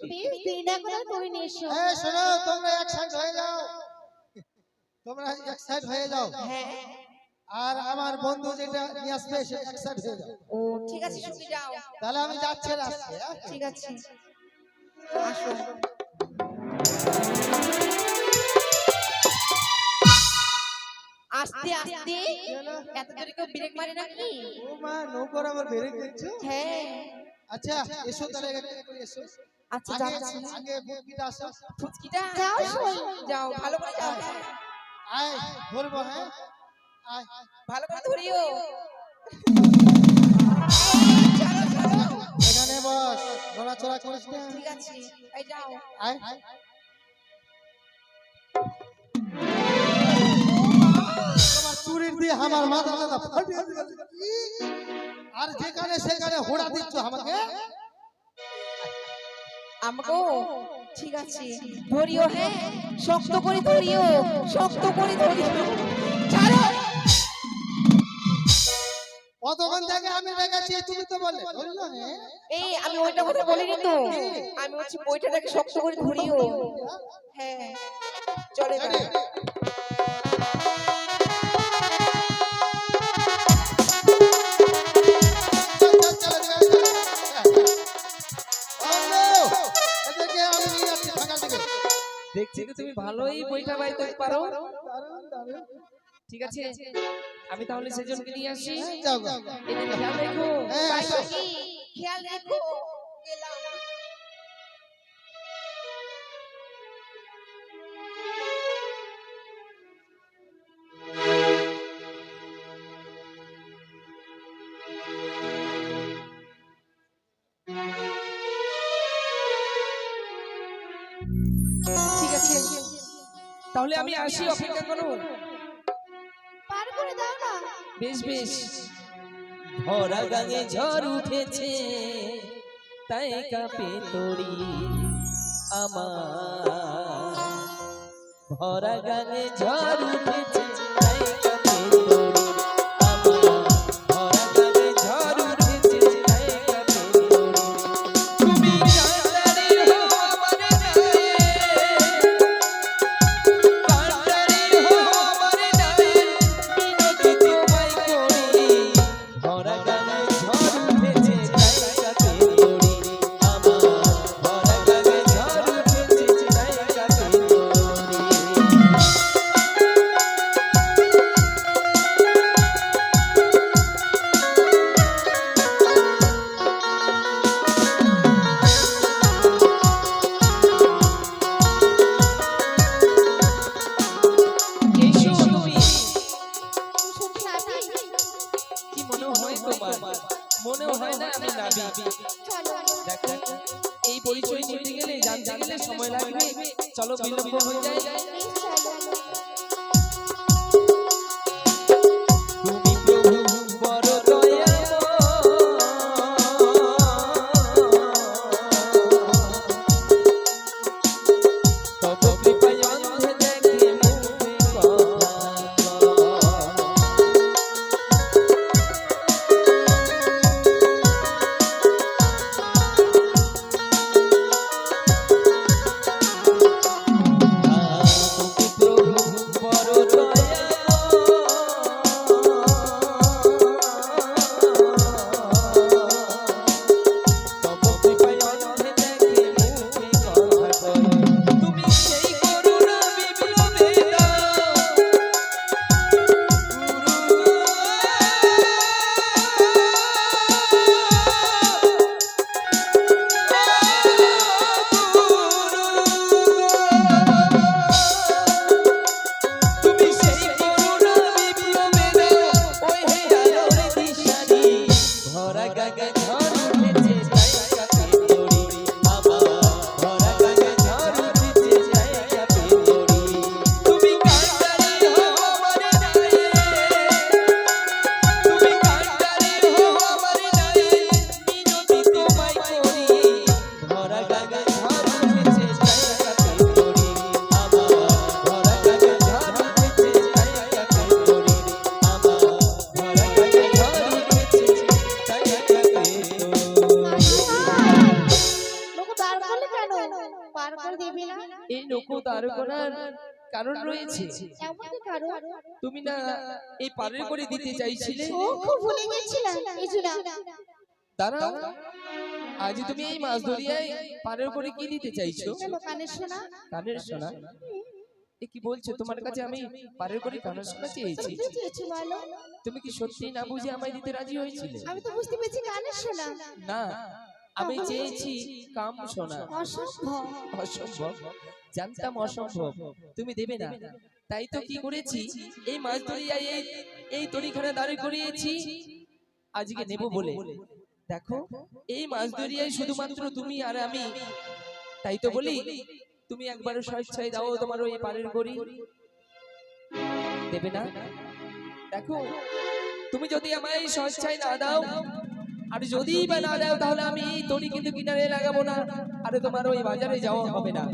বেশ দেরি না তুমি নিয়ে এই শোনো তোমরা এক সাইড হয়ে যাও। তোমরা এক সাইড হয়ে যাও। হ্যাঁ। আর আমার বন্ধু যেটা নিয়ে আসবে সে এক সাইড হয়ে যাও। ও ঠিক আছে সুখী যাও। তাহলে আমি যাচ্ছি হ্যাঁ? ঠিক আছে। আসো। আস্তে আস্তে এত জোরে কেউ ব্রেক মারে নাকি? ও মা নৌকর আমার বেড়ে দিচ্ছ? হ্যাঁ। আচ্ছা এসো তাহলে এখানে এসো। আচ্ছা আগে যাচ্ছি। আগে বুকিটা আসো। ফুচকিটা যাও যাও ভালো করে যাও। আয় ধরবো হ্যাঁ? আয় ভালো করে ধরিও। চলো চলো। এখানে বস নড়াচড়া করিস না। ঠিক আছে এই যাও। আয়। তোমার চুরির দিয়ে আমার মাথা মাথা ফাটিয়ে দিল। আর যেখানে সেখানে হোড়া দিচ্ছ আমাকে আমাকে ঠিক আছে ধরিও হ্যাঁ শক্ত করে ধরিও শক্ত করে ধরিও। ছাড়ো! কতক্ষণ থেকে আমি রেখেছি তুমি তো বললে হ্যাঁ? এই আমি ওইটা কথা বলিনি তো। আমি হচ্ছে বইটাকে শক্ত করে ধরিও। হ্যাঁ। চলে রেডি? চল, ভালোই বইটা বাইতে পারো দারুণ, দারুণ। ঠিক আছে আমি তাহলে সেজনকে নিয়ে আসি হ্যাঁ, যাও, যাও। এদের খেয়াল রেখো হ্যাঁ, বাই আসো। বাকি, খেয়াল রাখো গেলাম ঠিক আছে তাহলে আমি আসি অপেক্ষা করো পার করে দাও না। বেশ বেশ। ভরা গাঙে ঝড় উঠেছে তাই কাঁপে তরি আমার। ভরা গাঙে ঝড় উঠেছে নৌকো দাঁড় করার কারণ রয়েছে। তুমি না এই পারের করে দিতে চাইছিলে? ভুলে গেছিলাম দাঁড়াও। আজ তুমি এই মাছ ধরিয়ায় পারের করে কি দিতে চাইছো? কেন কানের সোনা। এ কি বলছো? তোমার কাছে আমি পারের করে কানের সোনা চেয়েছি। তুমি কি সত্যি না বুঝে আমায় দিতে রাজি হয়েছিলে? আমি তো বুঝতে পেরেছি কানের শোনা না। আমি চেয়েছি কাম শোনা অসম্ভব। অসম্ভব? জানতাম অসম্ভব। তুমি দেবে না। তাই তো কি করেছি? এই মাছ ধরিয়ায় এই এই তরিখানা দাঁড় করিয়েছি। আজকে নেব বলে। দেখো এই মাছ ধরিয়ায় শুধুমাত্র তুমি আর আমি। তাই তো বলি তুমি একবার স্বেচ্ছায় দাও তোমার ওই পারের গড়ি। দেবে না? দেখো তুমি যদি আমায় স্বেচ্ছায় না দাও আর যদি বা না দাও তাহলে আমি এই তরি কিন্তু কিনারে লাগাবো না। আরে তোমার ওই বাজারে যাওয়া হবে না।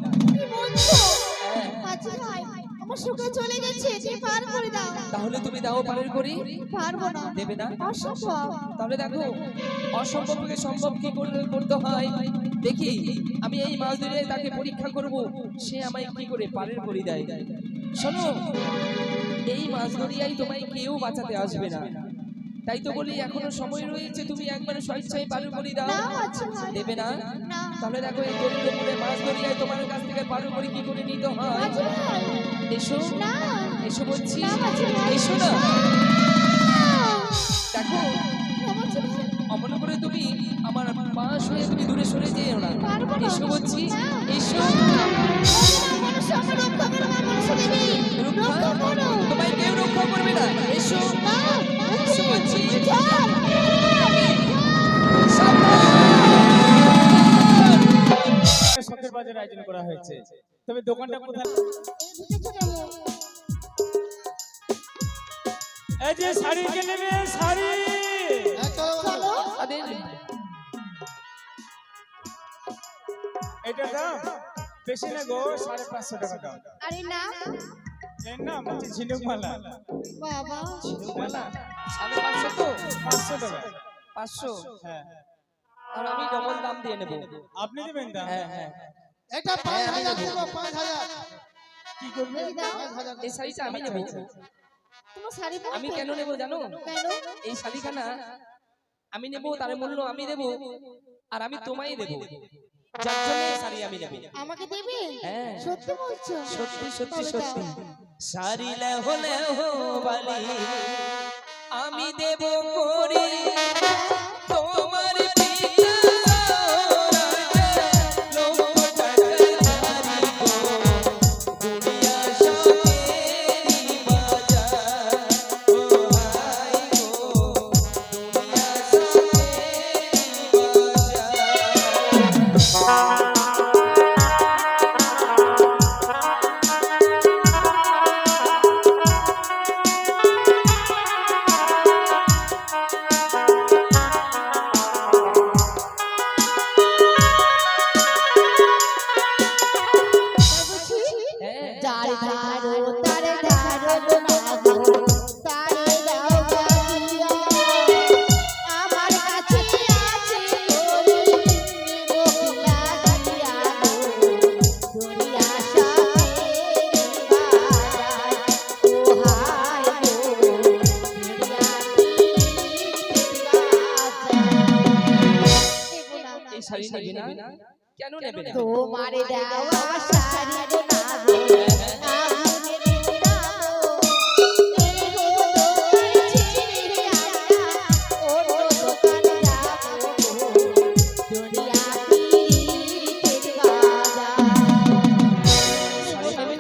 আমার শুকে চলে গেছে তুমি পার করে দাও। তাহলে তুমি দাও পারের করি। পারব না। দেবে না? অসম্ভব। তাহলে দেখো অসম্ভবকে সম্ভব কি করলে করতে হয়? দেখি আমি এই মাছ ধরে তাকে পরীক্ষা করব। সে আমায় কি করে পারের করি দেয়? শোনো এই মাছ ধরিয়াই তোমায় কেউ বাঁচাতে আসবে না। তাই তো বলি এখনও সময় রয়েছে তুমি একবার স্বেচ্ছায় পারের করি দাও ভাই দেবে না? তাহলে দেখো এই দরিদ্র করে মাছ ধরিয়ায় তোমার কাছ থেকে পারের করি কি করে নিতে হয়? মাঝি এসো না। এসো বলছি। ভাই। এসো না। দেখো অমন করে তুমি আমার পাশ হয়ে তুমি দূরে সরে যেও না। এসো বলছি না। শাড়ি এটা দাম বেশি না গো সাড়ে পাঁচশো টাকা দাম আরে না। এর নাম হচ্ছে ঝিনুক মালা বাবা। মালা সাড়ে পাঁচশো তো? পাঁচশো টাকা। পাঁচশো? হ্যাঁ। আর আমি ডবল দাম দিয়ে নেব। আপনি দেবেন দাম? হ্যাঁ হ্যাঁ। এটা পাঁচ হাজার দেবো পাঁচ হাজার। কি করবে? এই দাও। শাড়িটা আমি নেব। তোমার শাড়ি আমি কেন নেব জানো? এই শাড়িখানা আমি নেব তার মূল্য আমি দেবো আর আমি তোমায় দেবো। যার জন্য শাড়ি আমি নেব। আমাকে দেবে? হ্যাঁ। সত্যি বলছো? সত্যি সত্যি সত্যি। হলে হো বালি আমি দেব করি।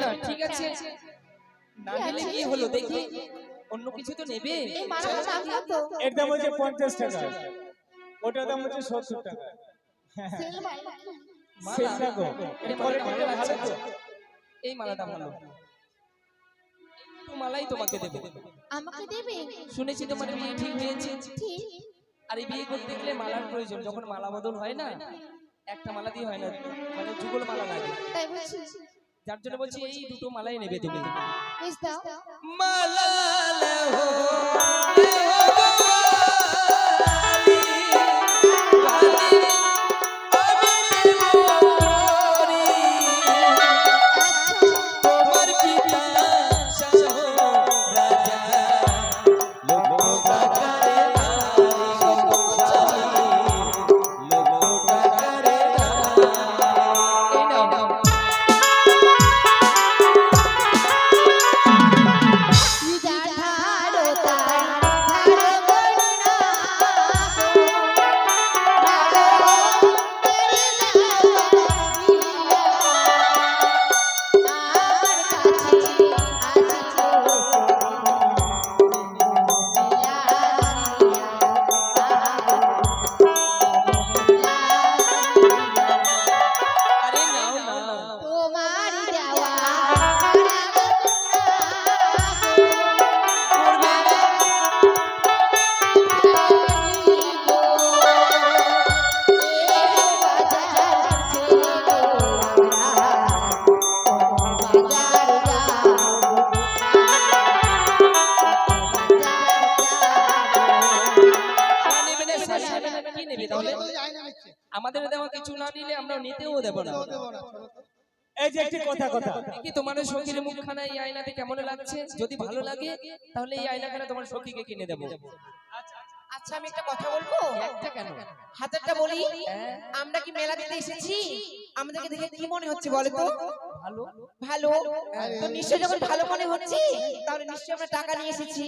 না? ঠিক আছে। না নিলে কি হলো? দেখি। অন্য কিছু তো নেবে? এর দাম হচ্ছে পঞ্চাশ টাকা। ওটার দাম হচ্ছে সত্তর টাকা। সেটা গো এই কোয়ালিটি মালাটা ভালো ভালো তো তো? এই মালাটা ভালো মালাই তোমাকে দেবো। আমাকে দেবে? শুনেছি তোমার বিয়ে ঠিক হয়েছে আর এই বিয়ে করতে গেলে মালার প্রয়োজন যখন মালা বদল হয় না একটা মালা দিয়ে হয় না মানে যুগল মালা লাগে। যার জন্য বলছি এই দুটো মালাই নেবে তুমি। মালা আমাদের দেওয়া কিছু না নিলে আমরা নিতেও দেবো না। তো। এই যে একটি কথা কথা। কি তোমার সখীর মুখখানা এই আয়নাতে কেমন লাগছে? যদি ভালো লাগে তাহলে এই আয়নাখানা তোমার সখীকে কিনে দেবো। আচ্ছা আমি একটা কথা বলব? একটা কেন? হাজারটা বলি আমরা কি মেলা দিতে এসেছি? আমাদেরকে দেখে কি মনে হচ্ছে বলো তো? ভালো। ভালো। তো নিশ্চয় যখন ভালো মনে হচ্ছে তাহলে নিশ্চয়ই আমরা টাকা নিয়ে এসেছি।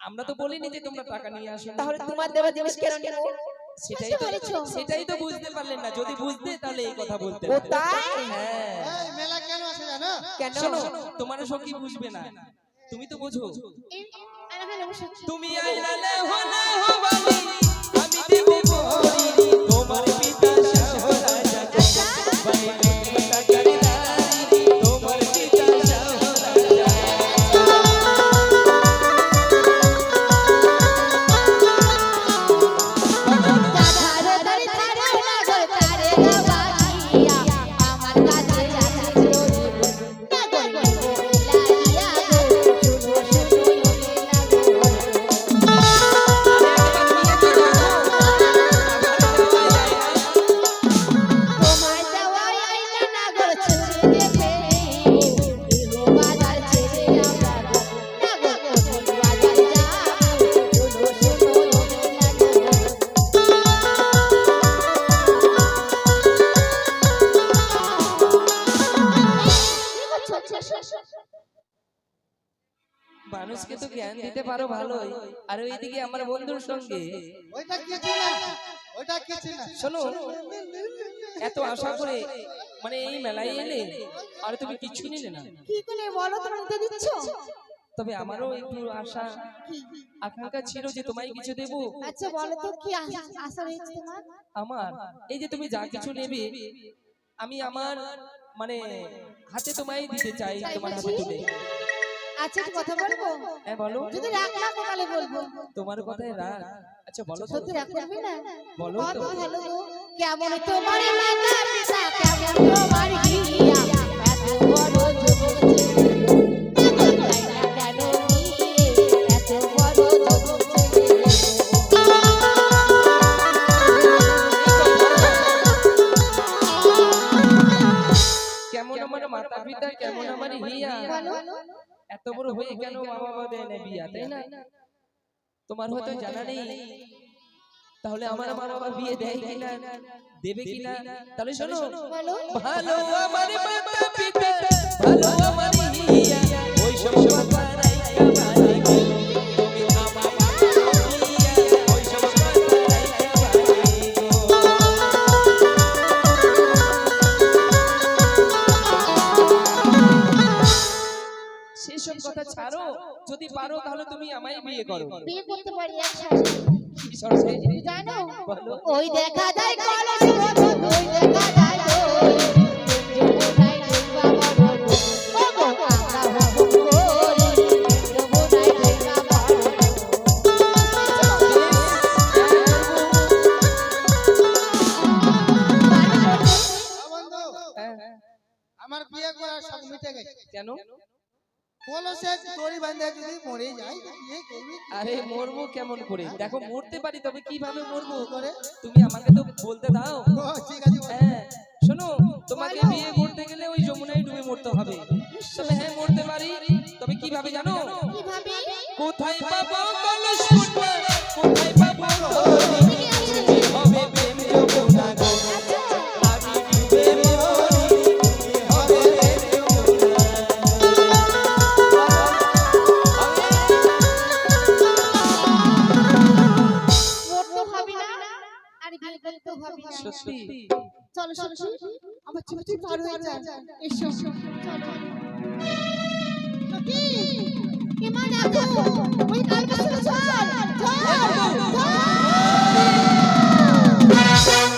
আমরা তো বলিনি যে তোমরা টাকা নিয়ে আসো। তাহলে তোমার দেওয়া জিনিস কেন নেব? সেটাই তো সেটাই তো বুঝতে পারলেন না। যদি বুঝতে তাহলে এই কথা বলতে ও তাই? হ্যাঁ। এই মেলা কেন আসে জানো? কেন? শোনো তোমার সখী বুঝবে না? তুমি তো বোঝো। তুমি আইলালে হলে হবানি মানুষকে তো জ্ঞান দিতে পারো ভালোই। আর ওইদিকে আমার বন্ধুর সঙ্গে ওইটা কিছু না ওইটা কিছু না শোনো এত আশা করে মানে এই মেলায় এলে আর তুমি কিছু নিলে না। কি করে বলো? তুমি নিতে দিচ্ছ? তবে আমারও একটু আশা আকাঙ্ক্ষা ছিল যে তোমায় কিছু দেব। আচ্ছা বলো তো কি আশা রয়েছে তোমার? আমার? এই যে তুমি যা কিছু নেবে আমি আমার মানে হাতে তোমায় দিতে চাই তোমার হাতে তুলে। আচ্ছা কি কথা বলব হ্যাঁ বলো। যদি রাগ না করো তাহলে বলব তোমার কথায় রাগ। আচ্ছা বলো তো। সত্যি রাগ করবি না? বলো তো। ভালো গো কেমন তোমার মাতা পিতা কেমন তোমার গিয়া। এত বড় যুবক কেমন আমার মাতা পিতা কেমন আমার হিয়া এত বড় হয়ে কেন মা বাবা দেয় না? বিয়া তাই না? তোমার হয়তো জানা নেই। তাহলে আমার মা বাবা বিয়ে দেয় কিনা? দেবে কিনা? তাহলে শোনো। ভালো। আমার মাতা পিতা ভালো আমার হিয়া ওই সব কথা রাইখা বাড়ি সেসব কথা ছাড়ো যদি পারো তাহলে তুমি আমায় বিয়ে করো। বিয়ে করতে পারি একসাথে জানো ওই দেখা যায় কলস ওই দেখা হ্যাঁ, হ্যাঁ। আমার বিয়ে করার সব মিটে গেছে। কেন? কলসে দড়ি বাঁধে যদি মরে আরে মরবো কেমন করে? দেখো মরতে পারি তবে কীভাবে মরবো? করে? তুমি আমাকে তো বলতে দাও। ঠিক আছে হ্যাঁ শোনো তোমাকে বিয়ে করতে গেলে ওই যমুনায় ডুবে মরতে হবে। তবে হ্যাঁ মরতে পারি তবে কীভাবে জানো? কীভাবে? কোথায় পাবো কলস কোথায় সত্যি। চলো সখী আমার চুপ পার হয়ে যায় এসো। চলো সখী এমা দেখো ওই কাল চল চল চল